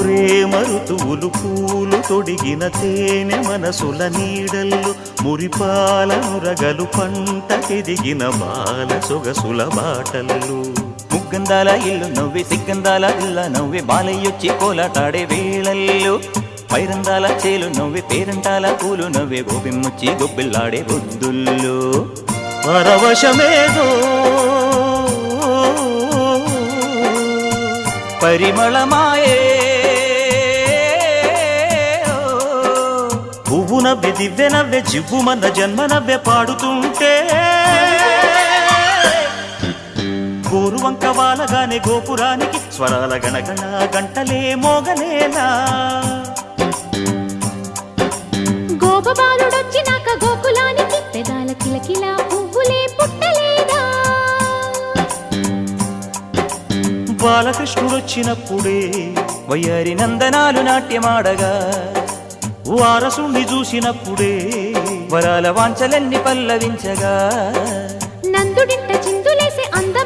ప్రేమ ఋతువులు పూలు తొడిగిన తేనె మనసుల నీడల్లు మురిపాల పంట పంటకెదిగిన బాల సొగసుల బాటలు ముగ్గందాల ఇల్లు నవ్వి సిగ్గందాల ఇల్ల నవ్వి బాలయ్యొచ్చి కోలాటాడే వేళల్లో. పైరందాల చేలు నవ్వి పేరంటాల పూలు నవ్వే గోపిమ్మొచ్చి గొబ్బిల్లాడే బొద్దుల్లో పరవశమేదో పరిమళమాయే నవ్వె దివ్వె నవ్వె జివ్వుమన్న జన్మ నవ్వె పాడుతుంటే. గోరువంక వాలగానే గోపురానికి స్వరాల గణగణ గంటలే మోగలేలా గోపబాలుడొచ్చినాక గోకులానికి పెదాల కిలకిల పువ్వులే పుట్టలేదా? బాలకృష్ణుడొచ్చినప్పుడే వయ్యారి నందనాలు నాట్యమాడగా. వారసుణ్ణి చూసినప్పుడే వరాల వాంచలన్నీ పల్లవించగా. నందుడింట చిందులేసే అంద